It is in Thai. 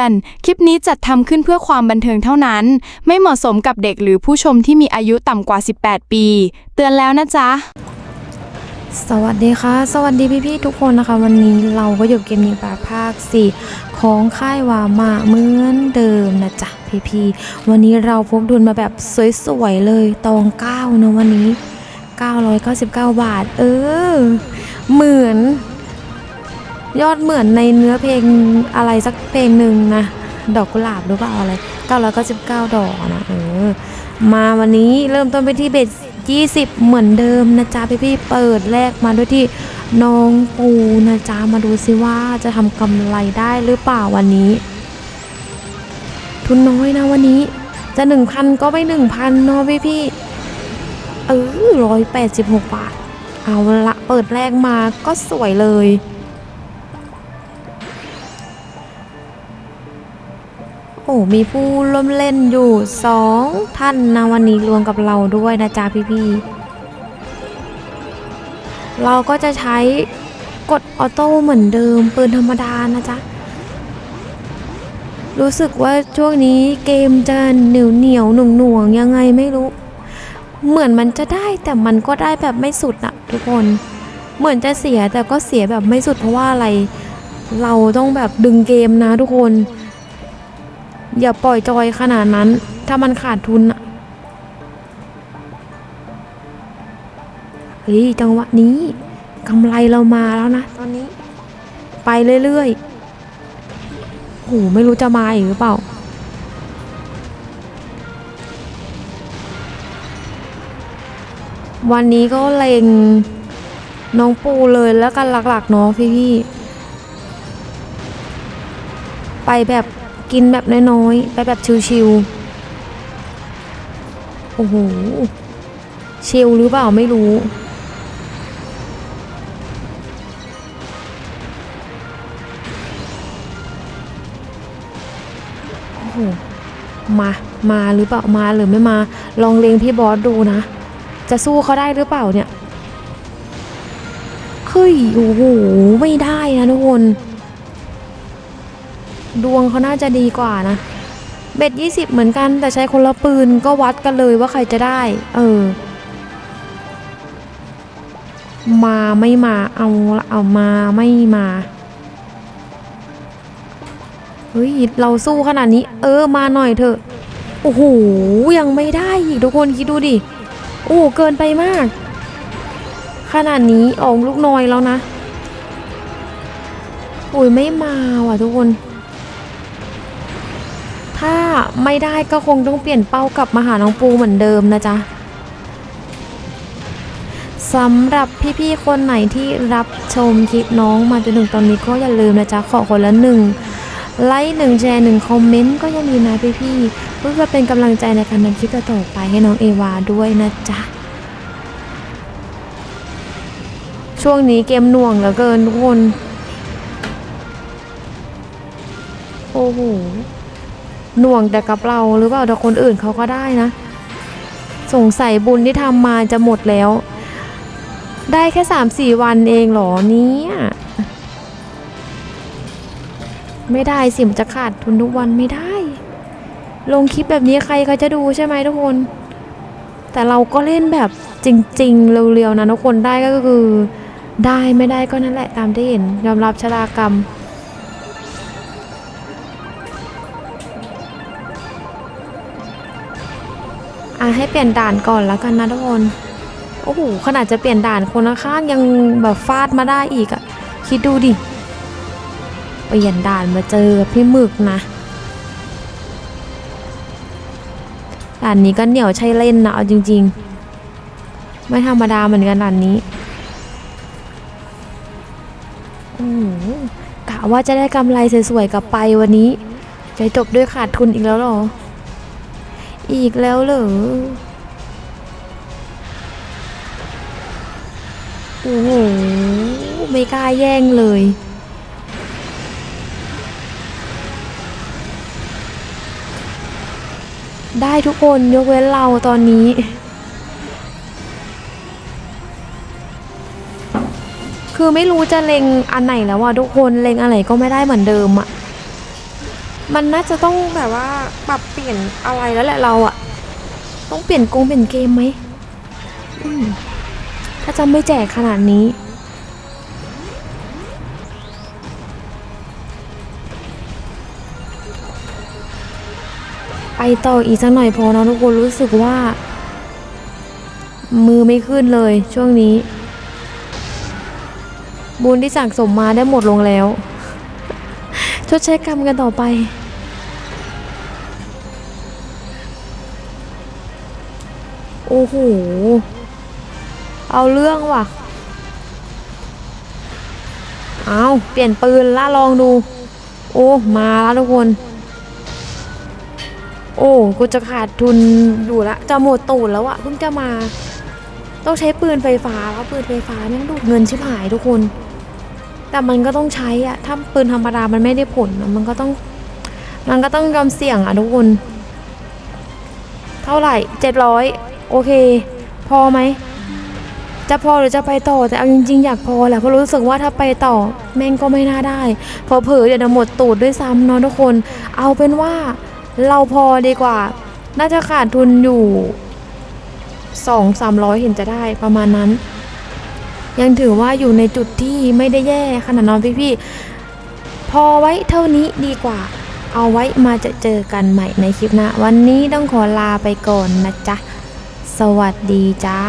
อน คลิปนี้จัดทำขึ้นเพื่อความบันเทิงเท่านั้น ไม่เหมาะสมกับเด็กหรือผู้ชมที่มีอายุต่ำกว่า 18 ปี เตือนแล้วนะจ๊ะ สวัสดีค่ะ สวัสดีพี่ๆทุกคนนะคะ วันนี้เราก็อยู่เกมยิงปลาภาค 4 ของค่ายวามาเหมือนเดิมนะจ๊ะพี่ๆวันนี้เราพกดุลมาแบบสวยๆเลยตองเก้านะวันนี้ 999 บาท เออ เหมือน ยอดเหมือนในเนื้อเพลงอะไรสักเพลงหนึ่งนะดอกกุหลาบหรือเปล่าอะไร999 ดอกนะเออมาวันนี้เริ่มต้นไปที่เบ็ด20 เหมือนเดิมนะจ๊ะพี่พี่เปิดแรกมาด้วยที่น้องปูนะจ๊ะมาดูซิว่าจะทำกำไรได้หรือเปล่าวันนี้ ทุนน้อยนะวันนี้จะหนึ่งพันก็ไม่หนึ่งพันเนาะพี่พี่เออร้อยแปดสิบหกบาท เอาละเปิดแรกมาก็สวยเลย อ้มีผู้ร่วมเล่นอยู่สองท่านนะวันนี้รวมกับเราด้วยนะจ๊ะพี่ๆ เราก็จะใช้กดออโต้เหมือนเดิม ปืนธรรมดานะจ๊ะ รู้สึกว่าช่วงนี้เกมจะเหนียวเหนียวหน่วงหน่วงๆยังไงไม่รู้ เหมือนมันจะได้แต่มันก็ได้แบบไม่สุดอะทุกคน เหมือนจะเสียแต่ก็เสียแบบไม่สุดเพราะว่าอะไร เราต้องแบบดึงเกมนะทุกคน อย่าปล่อยจอยขนาดนั้น ถ้ามันขาดทุนอะเฮ้ยจังหวะนี้กำไรเรามาแล้วนะ ตอนนี้ ไปเรื่อยๆโอ้โหไม่รู้จะมาอีกหรือเปล่า วันนี้ก็เลงน้องปูเลยแล้วกันหลักๆเนาะพี่ๆไปแบบ กินแบบน้อยๆ ไปแบบชิวๆ โอ้โห ชิลหรือเปล่าไม่รู้ โอ้โห มา มาหรือเปล่า มาหรือไม่มา ลองเลงพี่บอสดูนะ จะสู้เขาได้หรือเปล่าเนี่ย เฮ้ย โอ้โห ไม่ได้นะทุกคน ดวงเขาน่าจะดีกว่านะ เบ็ดยี่สิบเหมือนกัน แต่ใช้คนละปืนก็วัดกันเลยว่าใครจะได้ เออ มาไม่มาเอาละเอามาไม่มาเฮ้ยเราสู้ขนาดนี้ เออมาหน่อยเถอะโอ้โหยังไม่ได้อีกทุกคนคิดดูดิโอ้เกินไปมาก ขนาดนี้ออกลูกน้อยแล้วนะโอ้ยไม่มาว่ะทุกคน ไม่ได้ก็คงต้องเปลี่ยนเป้ากลับมาหาน้องปูเหมือนเดิมนะจ๊ะสำหรับพี่ๆคนไหนที่รับชมคลิปน้องมาจนถึงตอนนี้ก็อย่าลืมนะจ๊ะขอคนละหนึ่งไลค์หนึ่งแชร์หนึ่งคอมเมนต์ก็ยังดีนะพี่ๆเพื่อเป็นกำลังใจในการทำคลิปต่อไปให้น้องเอวาด้วยนะจ๊ะช่วงนี้เกมหน่วงเหลือเกินทุกคน โอ้โห หน่วงแต่กับเราหรือเปล่าแต่คนอื่นเขาก็ได้นะ สงสัยบุญที่ทำมาจะหมดแล้ว ได้แค่สามสี่วันเองหรอเนี่ยไม่ได้สิมจะขาดทุนทุกวันไม่ได้ ลงคลิปแบบนี้ใครเขาจะดูใช่ไหมทุกคน แต่เราก็เล่นแบบจริง ๆ เร็วๆนะทุกคนได้ก็คือ ได้ไม่ได้ก็นั่นแหละตามที่เห็นยอมรับชะตากรรม ให้เปลี่ยนด่านก่อนแล้วกันนะทุกคนโอ้โหขนาดจะเปลี่ยนด่านคนข้างยังแบบฟาดมาได้อีกอะ่ะคิดดูดิเปลี่ยนด่านมาเจอกับพี่หมึกนะด่านนี้ก็เหนียวใช่เล่นนะเอาจริง ๆ ไม่ธรรมดาเหมือนกันด่านนี้โอ้โหกะว่าจะได้กำไรสวยๆกลับไปวันนี้ จะจบด้วยขาดทุนอีกแล้วเหรอ อีกแล้วเหรอโอ้โหไม่กล้าแย่งเลย ได้ทุกคนยกเว้นเราตอนนี้ คือไม่รู้จะเล็งอันไหนแล้วอะทุกคนเล็งอันไหนก็ไม่ได้เหมือนเดิมอะ มันน่าจะต้องแบบว่าปรับเปลี่ยนอะไรแล้วแหละเราอะต้องเปลี่ยนกงเปลี่ยนเกมไหมมถ้าจะไม่แจกขนาดนี้ ไปต่ออีกสักหน่อยพอเนาะทุกคนรู้สึกว่า มือไม่ขึ้นเลยช่วงนี้ บุญที่สั่งสมมาได้หมดลงแล้ว ชดใช้กรรมกันต่อไป โอ้โห เอาเรื่องว่ะ เอาเปลี่ยนปืนละลองดู โอ้ มาแล้วทุกคน โอ้ กูจะขาดทุนอยู่ละ จะหมดตูดแล้วอะเพิ่งจะมา ต้องใช้ปืนไฟฟ้าแล้วปืนไฟฟ้าแม่งดูดเงินชิบหายทุกคน แต่มันก็ต้องใช้อะถ้าปืนธรรมดามันไม่ได้ผล มันก็ต้อง มันก็ต้องยอมเสี่ยงอะทุกคน เท่าไหร่เจ็ดร้อยโอเค พอไหม จะพอหรือจะไปต่อ แต่เอาจริงๆ อยากพอแหละ เพราะรู้สึกว่าถ้าไปต่อ แม่งก็ไม่น่าได้พอเผลอเดี๋ยวจะหมดตูดด้วยซ้ำเนาะทุกคน เอาเป็นว่าเราพอดีกว่า น่าจะขาดทุนอยู่สองสามร้อยเห็นจะได้ประมาณนั้น ยังถือว่าอยู่ในจุดที่ไม่ได้แย่ขนาดนั้นพี่ๆพอไว้เท่านี้ดีกว่า เอาไว้มาจะเจอกันใหม่ในคลิปหน้าวันนี้ต้องขอลาไปก่อนนะจ๊ะ สวัสดีจ้า